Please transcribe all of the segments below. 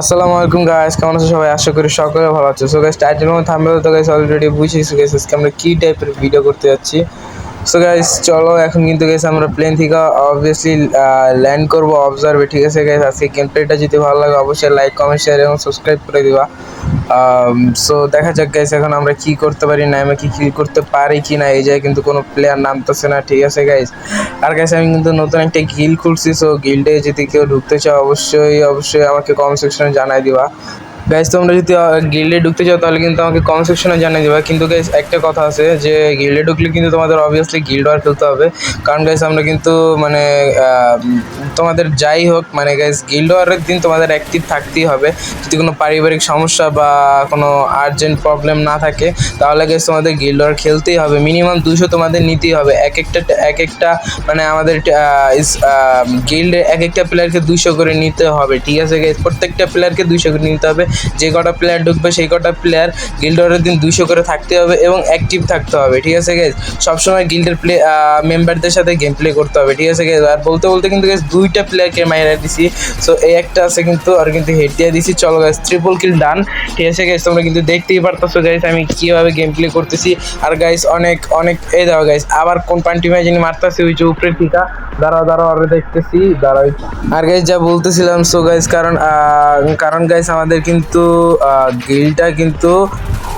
আসসালামু আলাইকুম গাইস কেমন আছো সবাই? আশা করি সকলে ভালো আছো। সো গাইস টাইটেল এবং থাম্বনেল তো গাইস অলরেডি বুঝেছি গাইস আজকে আমরা কি টাইপের ভিডিও করতে যাচ্ছি? সো গাইস চলো, এখন কিন্তু গাইস আমরা প্লেন থেকে অবভিয়াসলি ল্যান্ড করব অবজার্ভে ঠিক আছে গাইস আজকে গেম প্লেটা যদি ভালো লাগে, অবশ্যই লাইক কমেন্ট শেয়ার এবং সাবস্ক্রাইব করে দিবা। সো দেখা যাক গাইস এখন আমরা কি করতে পারি, না আমি কি কিল করতে পারি কি না এই জায়গায় কিন্তু কোনো প্লেয়ার নামতেছে না, ঠিক আছে গাইস আর গাইস আমি কিন্তু নতুন একটা গিল খুলছি সো গিল্ডে যদি কেউ ঢুকতে চাও অবশ্যই অবশ্যই আমাকে কমেন্ট সেকশনে জানাই দিবা। গাইস তোমরা যদি গিল্ডে ঢুকতে চাও, তাহলে কিন্তু আমাকে কমেন্ট সেকশনে জানিয়ে দেবা। কিন্তু গাইস একটা কথা আছে যে গিল্ডে ঢুকলে কিন্তু তোমাদের অবভিয়াসলি গিল্ড ওয়ার খেলতে হবে। কারণ গাইস আমরা কিন্তু মানে তোমাদের যাই হোক মানে গাইস গিল্ড ওয়ারের দিন তোমাদের অ্যাক্টিভ থাকতেই হবে। যদি কোনো পারিবারিক সমস্যা বা কোনো আর্জেন্ট প্রবলেম না থাকে, তাহলে গাইস তোমাদের গিল্ড ওয়ার খেলতেই হবে। মিনিমাম দুশো তোমাদের নিতেই হবে। এক একটা এক একটা মানে আমাদের গিল্ডে এক একটা প্লেয়ারকে দুশো করে নিতে হবে। ঠিক আছে গাইস প্রত্যেকটা প্লেয়ারকে দুশো করে নিতে হবে। যে কটা প্লেয়ার ঢুকবে, সেই কটা প্লেয়ার গিল্ড ওয়ারের দিন দুশো করে থাকতে হবে এবং অ্যাক্টিভ থাকতে হবে, ঠিক আছে গাইস সবসময় গিল্ডের প্লে মেম্বারদের সাথে গেম প্লে করতে হবে, ঠিক আছে গেস আর বলতে বলতে কিন্তু গাইস দুইটা প্লেয়ারকে মাইরা দিছি। সো এই একটা আছে কিন্তু, আর কিন্তু হেড দিয়ে দিছি। চলো গাইস ট্রিপল কিল ডান ঠিক আছে গাইস তোমরা কিন্তু দেখতেই পারতেছো গাইস আমি কীভাবে গেম প্লে করতেছি। আর গাইস অনেক অনেক, এই দাও গাইস আবার কোন পান্টি ম্যাচ যিনি মারতেছে, ওই যে উপরে টিকা দাঁড়াও দাঁড়াও, আরে দেখতেছি, দাঁড়াও। আর গাইস যা বলতেছিলাম সো গাইস কারণ কারণ গাইস আমাদের কিন্তু গিলটা কিন্তু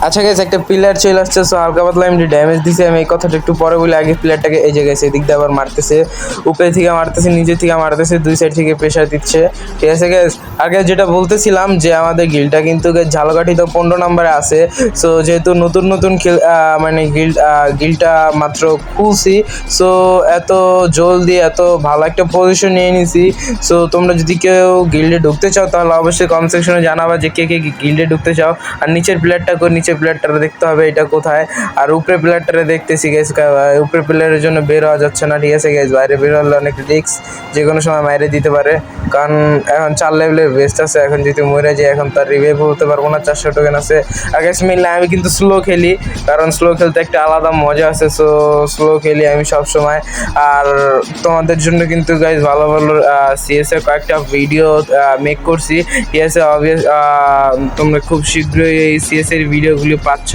আচ্ছা গাইস একটা প্লেয়ার চলে আসছে সো হালকা পাতলা এমনি ড্যামেজ দিছে। আমি এই কথাটা একটু পরে বলে, আগে প্লেয়ারটাকে এই যে গেছে এদিক দিয়ে আবার মারতেছে। উপরে থেকে মারতেছে, নিচে থেকে মারতেছে, দুই সাইড থেকে প্রেশার দিচ্ছে। ঠিক আছে গ্যাস আগে যেটা বলতেছিলাম যে আমাদের গিলটা কিন্তু ঝালকাঠি তো পনেরো নম্বরে আছে। সো যেহেতু নতুন নতুন খেল মানে গিল গিলটা মাত্র খুলছি সো এত জলদি, এত ভালো একটা পজিশন নিয়ে নিছি। সো তোমরা যদি কেউ গিল্ডে ঢুকতে চাও, তাহলে অবশ্যই কমেন্ট সেকশনে জানাবা যে কে কে গিল্ডে ঢুকতে চাও। আর নিচের প্লেয়ারটা করে নিচের প্লেয়ারটারে দেখতে হবে এটা কোথায়। আর উপরে প্লেয়ারটারে দেখতেছি গেস উপরে প্লেয়ারের জন্য বের হওয়া যাচ্ছে না, ঠিক আছে গেস বাইরে বের হলে অনেক রিক্স যে কোনো সময় মাইরে দিতে পারে। কারণ এখন চার লেভেলের বেস্ট আছে, এখন যদি মরে যায়, এখন তার রিভাইভ হতে পারব না, চারশো টোকেন আছে। আর গেস মিললে আমি কিন্তু স্লো খেলি, কারণ স্লো খেলতে একটা আলাদা মজা আছে সো স্লো খেলি আমি সব সময় আর তোমাদের জন্য কিন্তু গাইজ ভালো ভালো সিএস এর কয়েকটা ভিডিও মেক করছি। আছে অবভিয়াস তোমরা খুব শীঘ্রই এই সিএস এর ভিডিওগুলি পাচ্ছ।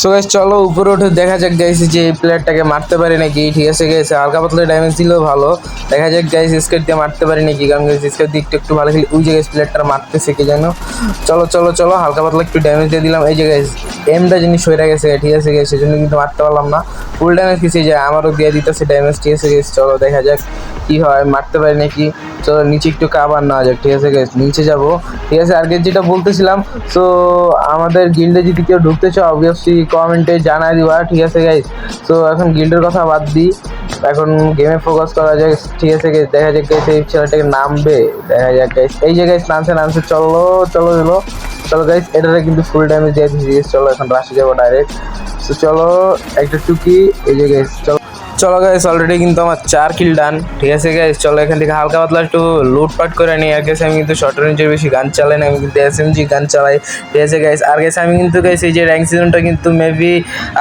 সো গাইজ চলো উপরে উঠে দেখা যাক গাইস যে এই প্লেয়ারটাকে মারতে পারি নাকি। ঠিক আছে গাইস হালকা পাতলা ড্যামেজ দিলেও ভালো। দেখা যাক গাইস স্কেট দিয়ে মারতে পারি নাকি। কারণ গাইস স্কেট দিয়ে একটু ভালো খেলি ওই যে গাইস প্লেয়ারটা মারতেছে, কি জানো চলো চলো চলো, হালকা পাতলা একটু ড্যামেজ দিয়ে দিলাম। এই যে গাইস এমটা জিনিস সরে গেছে। ঠিক আছে গাইস সেজন্য কিন্তু মারতে পারলাম না। ফুল ড্যামেজ কিছু যায় আমারও দিয়ে দিতেছে ড্যামেজ ঠিক আছে গাইস চলো দেখা যাক কি হয়, মারতে পারি নাকি। চলো, নিচে একটু কাবার নেওয়া যাক। ঠিক আছে গাইস নিচে যাব। ঠিক আছে, আর যেটা বলতেছিলাম তো আমাদের গিল্ডে যদি কেউ ঢুকতে চাও অবভিয়াসলি কমেন্টে জানাই দিবা, ঠিক আছে গাইজ তো এখন গিল্ডের কথা বাদ দিই এখন গেমে ফোকাস করা যায় ঠিক আছে গাইজ দেখা যাক গাইজ এই ছেলেটাকে নামবে। দেখা যাক গাইজ এই যে গাইজ নামছে নামছে। চলো চলো চলো চলো গাইজ এটাতে কিন্তু ফুল ড্যামেজ দিয়ে দিয়েছি। চলো, এখন রাশি যাব ডাইরেক্ট তো চলো, একটা টুকি। এই যে গাইজ চলো। চলো গাইস অলরেডি কিন্তু আমার চার কিল ডান ঠিক আছে গাইস চলো এখান থেকে হালকা পাতলা একটু লুটপাট করে নিই। আর গেছে আমি কিন্তু শর্ট রেঞ্জের বেশি গান চালাই না, আমি কিন্তু এস জি গান চালাই, ঠিক আছে গাইস আর গেছে আমি কিন্তু গাইস এই যে র্যাঙ্ক সিজনটা কিন্তু মেবি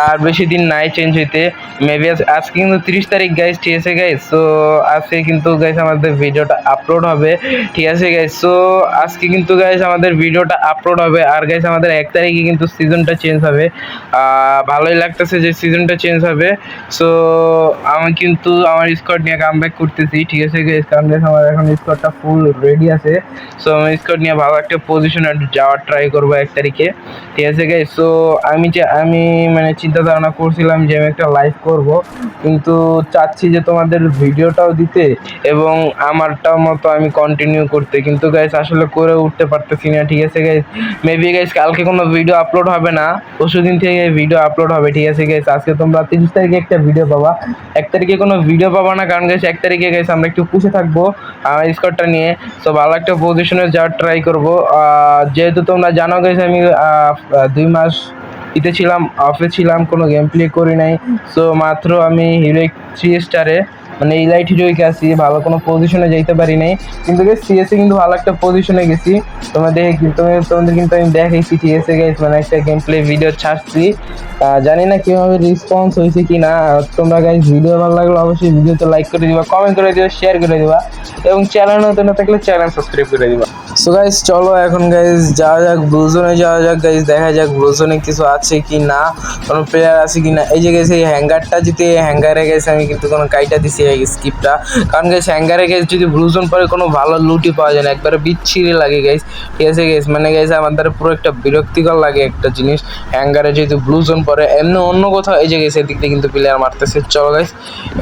আর বেশি দিন নাই চেঞ্জ হইতে মেবি আজকে কিন্তু তিরিশ তারিখ গাইস ঠিক আছে গাইস সো আজকে কিন্তু গাইস আমাদের ভিডিওটা আপলোড হবে, ঠিক আছে গাইস সো আজকে কিন্তু গাইস আমাদের ভিডিওটা আপলোড হবে, আর গাইস আমাদের এক তারিখে কিন্তু সিজনটা চেঞ্জ হবে। ভালোই লাগতেছে যে সিজনটা চেঞ্জ হবে। সো আমি কিন্তু আমার স্কোয়াড নিয়ে কাম ব্যাক করতেছি, ঠিক আছে? কারণ আমার এখন স্কোয়াডটা ফুল রেডি আছে। সো আমি স্কোয়াড নিয়ে ভালো একটা পজিশনে যাওয়ার ট্রাই করব এক তারিখে, ঠিক আছে গাইস সো আমি যে, আমি মানে চিন্তা ধারণা করছিলাম যে আমি একটা লাইভ করব, কিন্তু চাচ্ছি যে তোমাদের ভিডিওটাও দিতে এবং আমারটাও মতো আমি কন্টিনিউ করতে। কিন্তু গাইস আসলে করে উঠতে পারতেছি না, ঠিক আছে গাইস মেবি গাইস কালকে কোনো ভিডিও আপলোড হবে না পরশু দিন থেকে ভিডিও আপলোড হবে, ঠিক আছে গাইস আজকে তোমরা তিরিশ তারিখে একটা ভিডিও পাবা। এক তারিখে কোনো ভিডিও পাবো না, কারণ গেছে এক তারিখে গেছে আমরা একটু পুষে থাকব স্কোয়াডটা নিয়ে। সো ভালো একটা পজিশনে যাওয়ার ট্রাই করব। যেহেতু তোমরা জানো গেছে আমি দুই মাস ইতে ছিলাম অফে ছিলাম, কোনো গেম প্লে করি নাই। সো মাত্র আমি হিরো থ্রি স্টারে মানে এই ইলাইট হিরোইকে আসি ভালো কোনো পজিশনে যাইতে পারি নাই। কিন্তু সিএসএ কিন্তু ভালো একটা পজিশনে গেছি। তোমরা দেখে কিন্তু তোমাদের কিন্তু আমি দেখাইছি সিএসে গাইস মানে একটা গেম প্লে ভিডিও ছাড়ছি জানি না কীভাবে রেসপন্স হয়েছে কি না তোমরা গাইস ভিডিও ভালো লাগলে অবশ্যই ভিডিওতে লাইক করে দিবা কমেন্ট করে দিবা শেয়ার করে দিবা। এবং চ্যানেল নতুন না থাকলে চ্যানেল সাবস্ক্রাইব করে দিবা। সো গাইস চলো এখন গাইস যাওয়া যাক ব্লুজনে যাওয়া যাক গাইস দেখা যাক ব্লুজনে কিছু আছে কি না, কোনো প্লেয়ার আছে কি না। এই যে গেছে এই হ্যাঙ্গারটা যদি, এই হ্যাঙ্গারে গেছে আমি কিন্তু কোনো কাইটা দিছি এই স্কিপটা কারণ গাইস হ্যাঙ্গারে গেছে যদি ব্লুজন পরে কোনো ভালো লুটি পাওয়া যায় না, একবারে বিচ্ছিরি লাগে গাইস ঠিক আছে গাইস মানে গাইস আমাদের পুরো একটা বিরক্তিকর লাগে একটা জিনিস। হ্যাঙ্গারে যেহেতু ব্লুজন পরে, এমনি অন্য কোথাও, এই যে গেছে এদিক দিয়ে কিন্তু প্লেয়ার মারতেছে। চলো গাইস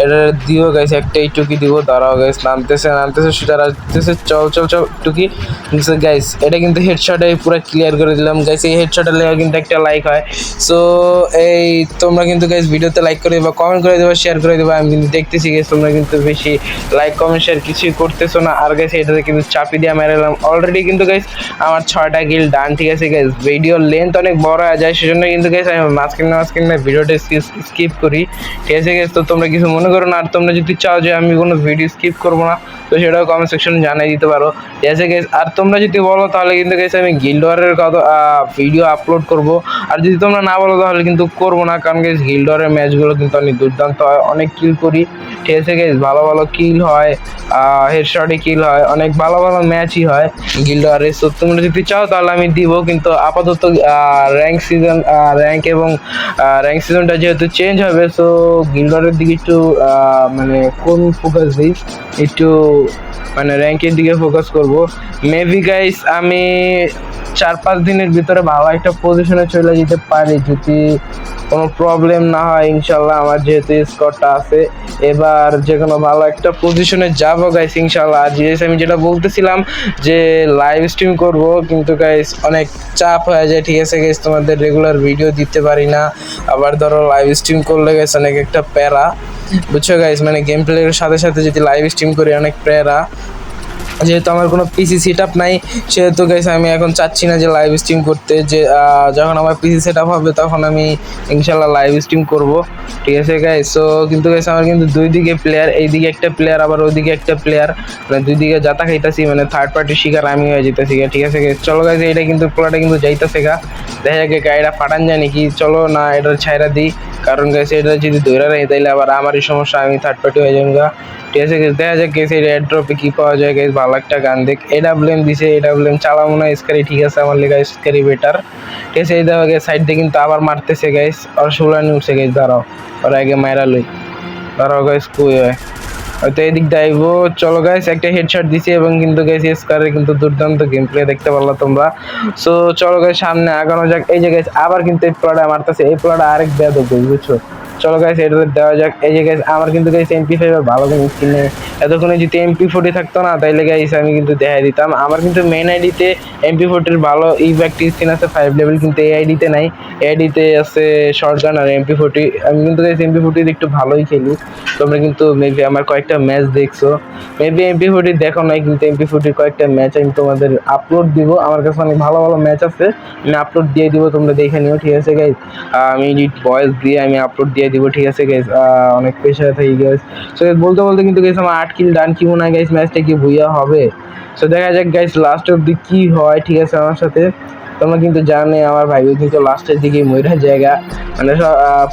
এটা দিও গাইস একটা এইটুকি দিব, দাঁড়াও গাইস নামতেছে নামতেছে আসতেছে চল চল চল টুকি গাইস এটা কিন্তু হেডশটে পুরো ক্লিয়ার করে দিলাম। গাইস এই হেডশটের লেগে কিন্তু একটা লাইক হয়। সো এই তোমরা কিন্তু গাইস ভিডিওতে লাইক করে দেবা কমেন্ট করে দেবা শেয়ার করে দেবা। আমি কিন্তু দেখতেছি গাইস তোমরা কিন্তু বেশি লাইক কমেন্ট শেয়ার কিছুই করতেছো না। আর গাইস এটাতে কিন্তু চাপি দিয়ে মেরালাম অলরেডি কিন্তু গাইস আমার ছয়টা গিল ডান ঠিক আছে গাইস ভিডিওর লেন্থ অনেক বড় হয়ে যায়, সেজন্য কিন্তু গাইস আমি মাঝখানে মাঝখানে ভিডিওটা স্কিপ করি। ঠিক আছে গাইস তো তোমরা কিছু মনে করো না। আর তোমরা যদি চাও যে আমি কোনো ভিডিও স্কিপ করব না, তো সেটাও কমেন্ট সেকশনে জানাই দিতে পারো। ঠিক আছে গাইস আর তোমরা যদি বলো, তাহলে কিন্তু গাইস আমি গিল্ডওয়ারের কথা ভিডিও আপলোড করব। আর যদি তোমরা না বলো, তাহলে কিন্তু করব না, কারণ গাইস গিল্ডওয়ারের ম্যাচগুলো কিন্তু অনেক দুর্দান্ত হয়, অনেক কিল করি। ঠিক আছে ভালো ভালো কিল হয় হেডশটে কিল হয়, অনেক ভালো ভালো ম্যাচই হয় গিল্ডওয়ারে সো তোমরা যদি চাও, তাহলে আমি দিব, কিন্তু আপাতত র্যাঙ্ক সিজন র্যাঙ্ক এবং র্যাঙ্ক সিজনটা যেহেতু চেঞ্জ হবে সো গিল্ডওয়ারের দিকে একটু মানে কোন ফোকাস দিই? একটু মানে র্যাঙ্কের দিকে ফোকাস করব। মেবি গাইস আমি চার পাঁচ দিনের ভিতরে ভালো একটা পজিশনে চলে যেতে পারি যদি কোনো প্রবলেম না হয়, ইনশাল্লাহ আমার যেহেতু স্কোরটা আছে। এবার যে কোনো ভালো একটা পজিশনে যাব গাইস ইনশাল্লাহ। আর জিনিস আমি যেটা বলতেছিলাম যে লাইভ স্ট্রিম করব, কিন্তু গাইস অনেক চাপ হয়ে যায়। ঠিক আছে গাইস তোমাদের রেগুলার ভিডিও দিতে পারি না। আবার ধরো লাইভ স্ট্রিম করলে গাইস অনেক একটা প্যারা। বুঝছ গাইস মানে গেম প্লের সাথে সাথে যদি লাইভ স্ট্রিম করি, অনেক প্যারা। যেহেতু আমার কোনো পিসি সেট আপ নাই, সেহেতু গাইস আমি এখন চাচ্ছি না যে লাইভ স্ট্রিম করতে, যে যখন আমার পিসি সেট আপ হবে তখন আমি ইনশাল্লাহ লাইভ স্ট্রিম করব। ঠিক আছে গাইস সো কিন্তু গাইস আমার কিন্তু দুই দিকে প্লেয়ার এইদিকে একটা প্লেয়ার আবার ওইদিকে একটা প্লেয়ার মানে দুই দিকে যাতা খাইতাছি মানে থার্ড পার্টি শিকার আমি হয়ে যেতেছি ঠিক আছে চলো গাইস এটা কিন্তু পোলাটা কিন্তু যাইতাছে গা। দেখা যাক গাড়িটা ফাটান যায় নাকি? চলো না, এটার ছাইরা দিই। কারণ গাইস এটা যদি ধরে নেই তাহলে আবার আমারই সমস্যা, আমি থার্ড পার্টি হয়ে যাব ঠিক আছে দেখা যাক গেছে, এটা ড্রপে কী পাওয়া যায় গাইস ভালো একটা গান দেখ। এডাব্লিউএম দিছে এডাব্লিউএম চালাবো না, স্কারি ঠিক আছে, আমার লেগে স্কারি বেটার ঠিক আছে, এই দেখো, গেছে সাইড দিয়ে কিন্তু আবার মারতেছে গেছে আর শুলানি উঠছে গেছে দাঁড়াও। ওর আগে মাইরা লই। দাঁড়াও গেছে কুই হয়? হয়তো এদিক দাইব চলো গাইস একটা হেডশট দিছি এবং কিন্তু গাইস স্কারের কিন্তু দুর্দান্ত গেম প্লে দেখতে পারলা তোমরা। সো চলো গাইস সামনে আগানো যাক। এই যে গাইস আবার কিন্তু এই প্লটা মারতেছে এই প্লটা আরেক বেদ বুঝছ? চলো গাইস এটা দেওয়া যাক। এই যে গাইস আমার কিন্তু গাইস এমপি ফাইভ ভালো কোনো স্কিন কিনে এতক্ষণে যদি এমপি ফোর্টি থাকতো না, তাইলে গাইস আমি কিন্তু দেখাই দিতাম। আমার কিন্তু মেন আইডিতে এমপি ফোর্টির ভালো ইভ্যাক্টিভ স্কিন আছে ফাইভ লেভেল কিন্তু এই আইডিতে নাই। এই আইডিতে আছে শর্ট গান আর এমপি ফোর্টি আমি কিন্তু গাইস এমপি ফোর্টি একটু ভালোই খেলি। তোমরা কিন্তু মেবি আমার কয়েকটা ম্যাচ দেখছ। মেবি এমপি ফোর্টি দেখো নাই, কিন্তু এমপি ফোর্টির কয়েকটা ম্যাচ আমি তোমাদের আপলোড দিব। আমার কাছে অনেক ভালো ভালো ম্যাচ আছে। আমি আপলোড দিয়ে দিব, তোমরা দেখে নিও, ঠিক আছে গাইস আমি এডিট ভয়েস দিয়ে আমি আপলোড দিয়ে দিব, ঠিক আছে গাইস অনেক প্রেশার থাকি গাইস সো বলতে বলতে কিন্তু গাইস আমার আট কিল ডান কি মনে হয় গাইস ম্যাচটা কি ভুইয়া হবে? সো দেখা যাক গাইস লাস্ট অব্দি কি হয়, ঠিক আছে, আমার সাথে? তোমরা কিন্তু জানে, আমার ভাই কিন্তু লাস্টের দিকে ময়রা জায়গা। মানে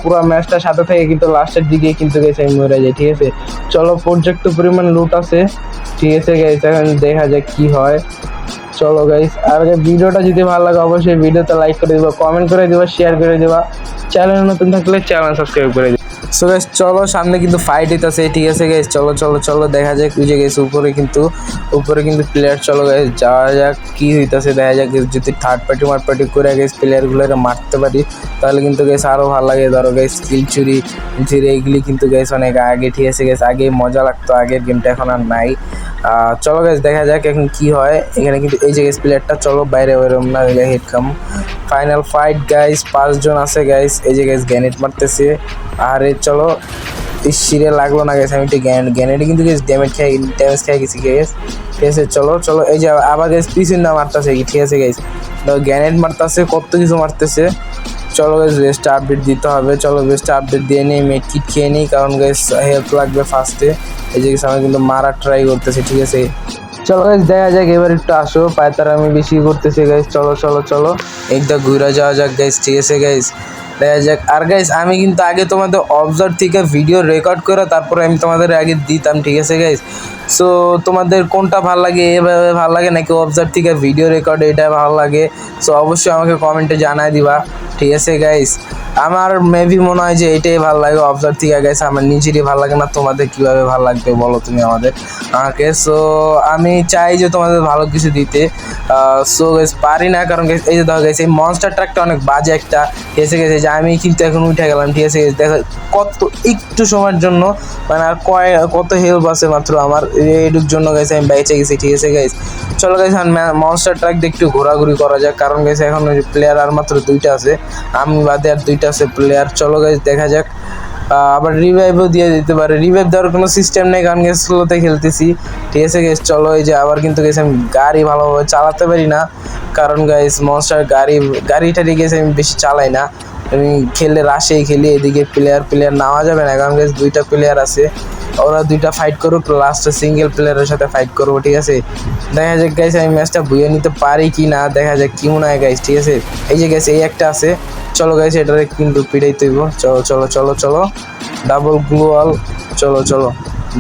পুরো ম্যাচটা সাথে থেকে কিন্তু লাস্টের দিকে কিন্তু গেছে আমি মরে যাই, ঠিক আছে? চলো, পর্যাপ্ত পরিমাণ লুট আছে, ঠিক আছে গাইস এখন দেখা যাক কি হয়। চলো গাইস আর ভিডিওটা যদি ভালো লাগে অবশ্যই ভিডিওতে লাইক করে দিবা কমেন্ট করে দিবা শেয়ার করে দিবা। চ্যানেল নতুন থাকলে চ্যানেল সাবস্ক্রাইব করে সো গাইস চলো, সামনে কিন্তু ফাইট হইতাছে। ঠিক আছে গাইস চলো চলো চলো, দেখা যাক, ওই গেছে উপরে কিন্তু উপরে কিন্তু প্লেয়ার চলো গাইস যাওয়া যাক, কি হইতাছে, দেখা যাক যদি থার্ড পার্টি মার্ট পার্টি করে গেছে প্লেয়ারগুলো মারতে পারি, তাহলে কিন্তু গেস আরও ভালো লাগে। ধরো গাইস স্কিল চুরি চুরি এইগুলি কিন্তু গেছে অনেক আগে, ঠিক আছে গেছে আগে মজা লাগতো, আগের গেমটা এখন আর নাই। চলো গাইস দেখা যাক এখন কি হয়। এখানে কিন্তু এই যে গেস প্লেয়ারটা চলো, বাইরে বেরোম না হেড কাম ফাইনাল ফাইট গাইস পাঁচজন আছে গাইস এই যে গাইস গ্যানেট মারতেছে। আরে চলো। সিরে লাগল না গেছে আমি একটু গ্যানেট কিন্তু গেছে ড্যামেজ খেয়ে ড্যামেজ খেয়ে গেছি গেস ঠিক আছে, চলো চলো, এই যে আবার গেছে পিছন না মারতেছে কি? ঠিক আছে গাইস গ্যানেট মারতেছে, কত কিছু মারতেছে। চলো গাইস বেস্ট আপডেট দিতে হবে। চলো বেস্ট আপডেট দিয়ে নিই মেট কিট খেয়ে নিই, কারণ গাইস হেল্প লাগবে ফার্স্টে এই যে আমি কিন্তু মারার ট্রাই করতেছি, ঠিক আছে। চলো গাইজ দেখা যাক, এবার একটু আসো। পায়তার আমি বেশি করতেছি গাইস চলো চলো চলো। একটা ঘুরে যাওয়া যাক গাইস ঠিক আছে গাইজ দেখা যাক। আর গাইস আমি কিন্তু আগে তোমাদের অবজার্ভ থেকে ভিডিও রেকর্ড করে তারপরে আমি তোমাদের আগে দিতাম, ঠিক আছে গাইস সো তোমাদের কোনটা ভালো লাগে, এভাবে ভালো লাগে নাকি অবজার্ভ থেকে ভিডিও রেকর্ড এটা ভালো লাগে? সো অবশ্যই আমাকে কমেন্টে জানাই দিবা, ঠিক আছে গাইস আমার মেবি মনে হয় যে এটাই ভালো লাগে অবজার্ভ থেকে গাইস আমার নিজেরই ভালো লাগে না, তোমাদের কীভাবে ভালো লাগবে বলো তুমি আমাদের? আমাকে সো আমি চাই যে তোমাদের ভালো কিছু দিতে। সো গাইস পারি না, কারণ এই যে দেখো গাইস এই মনস্টার ট্রাকটা অনেক বাজে একটা। এসে গেছে যে আমি কিন্তু এখন উঠে গেলাম, ঠিক আছে? দেখো কত একটু সময়ের জন্য মানে আর কয় কত হেল্প আছে মাত্র আমার? এইটুর জন্য গেছে আমি বেঁচে গেছি, ঠিক আছে গাইস চলো গাইস মনস্টার ট্রাক দিয়ে একটু ঘোরাঘুরি করা যাক, কারণ গেছে এখন প্লেয়ার আর মাত্র দুইটা আছে। আমি বাদে আর দুইটা আছে প্লেয়ার চলো গাইস দেখা যাক। আবার রিভাইভও দিয়ে দিতে পারে। রিভাইভ দেওয়ার কোনো সিস্টেম নেই, কারণ গেছে স্লোতে খেলতেছি। ঠিক আছে গেস চলো এই যে আবার কিন্তু গেছে আমি গাড়ি ভালোভাবে চালাতে পারি না। কারণ গাইস মনস্টার গাড়ি গাড়িটারি গেছে আমি বেশি চালাই না। খেললে রাশেই খেলি, এদিকে প্লেয়ার প্লেয়ার নেওয়া যাবে না। কারণ দুইটা প্লেয়ার আছে। ওরা দুইটা ফাইট করুক লাস্টে সিঙ্গেল প্লেয়ারের সাথে ফাইট করব, ঠিক আছে? দেখা যাক গাইস আমি ম্যাচটা বুয়ে নিতে পারি কি না, দেখা যাক কি মনে হয় গাইস ঠিক আছে? এই যে গেছে এই একটা আছে। চলো গাইস এটারে কিন্তু পিড়াই তৈব। চলো চলো চলো চলো। ডাবল গ্লোয়াল চলো চলো।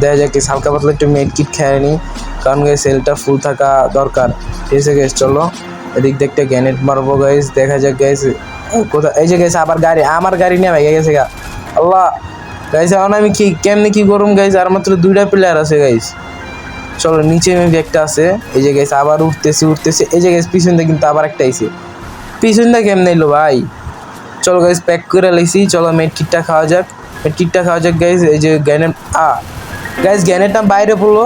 দেখা যাক হালকা পাতলা একটু মেড কিট খেয়ে নিই। কারণ গাইস সেলটা ফুল থাকা দরকার। ঠিক আছে গাইস চলো। এদিক একটা গ্যানেট মারবো গাইস দেখা যাক গাইস কোথায়? এই যে গেছে আবার গাড়ি, আমার গাড়ি নিয়ে ভেঙে গেছে গা। আল্লাহ, গাইস, এখন আমি কি, কেমনি কি করুম গাইস? আর মাত্র দুইটা প্লেয়ার আছে গাইস। চলো, নিচে মেবি একটা আছে। এই যে গেছে, আবার উঠতেছে উঠতেছে। এই যে গেছে পিছন দিয়ে কিন্তু আবার একটা আইছে। পিছন দিয়ে কেমনে এলো ভাই? চলো গাইস প্যাক করে লাইছি। চলো মেট কিটটা খাওয়া যাক। কিটটা খাওয়া যাক গাইস এই যে গ্যানেট আ গাইস গ্যানেটটা বাইরে পড়ল।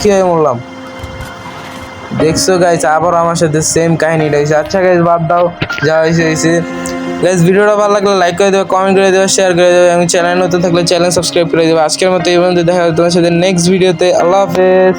কীভাবে মরলাম দেখছ গাইস আবার আমার সাথে সেম কাহিনীটা হয়েছে। আচ্ছা গাইস বাদ দাও, যা হয়েছে হয়েছে। গাইস ভিডিওটা ভালো লাগলে লাইক করে দেবে কমেন্ট করে দেবে শেয়ার করে দেবে, এবং চ্যানেল নতুন থাকলে চ্যানেল সাবস্ক্রাইব করে দেবে। আজকের মতো এই পর্যন্ত, দেখা হবে তোমার সাথে নেক্সট ভিডিওতে আল্লাহ হাফেজ।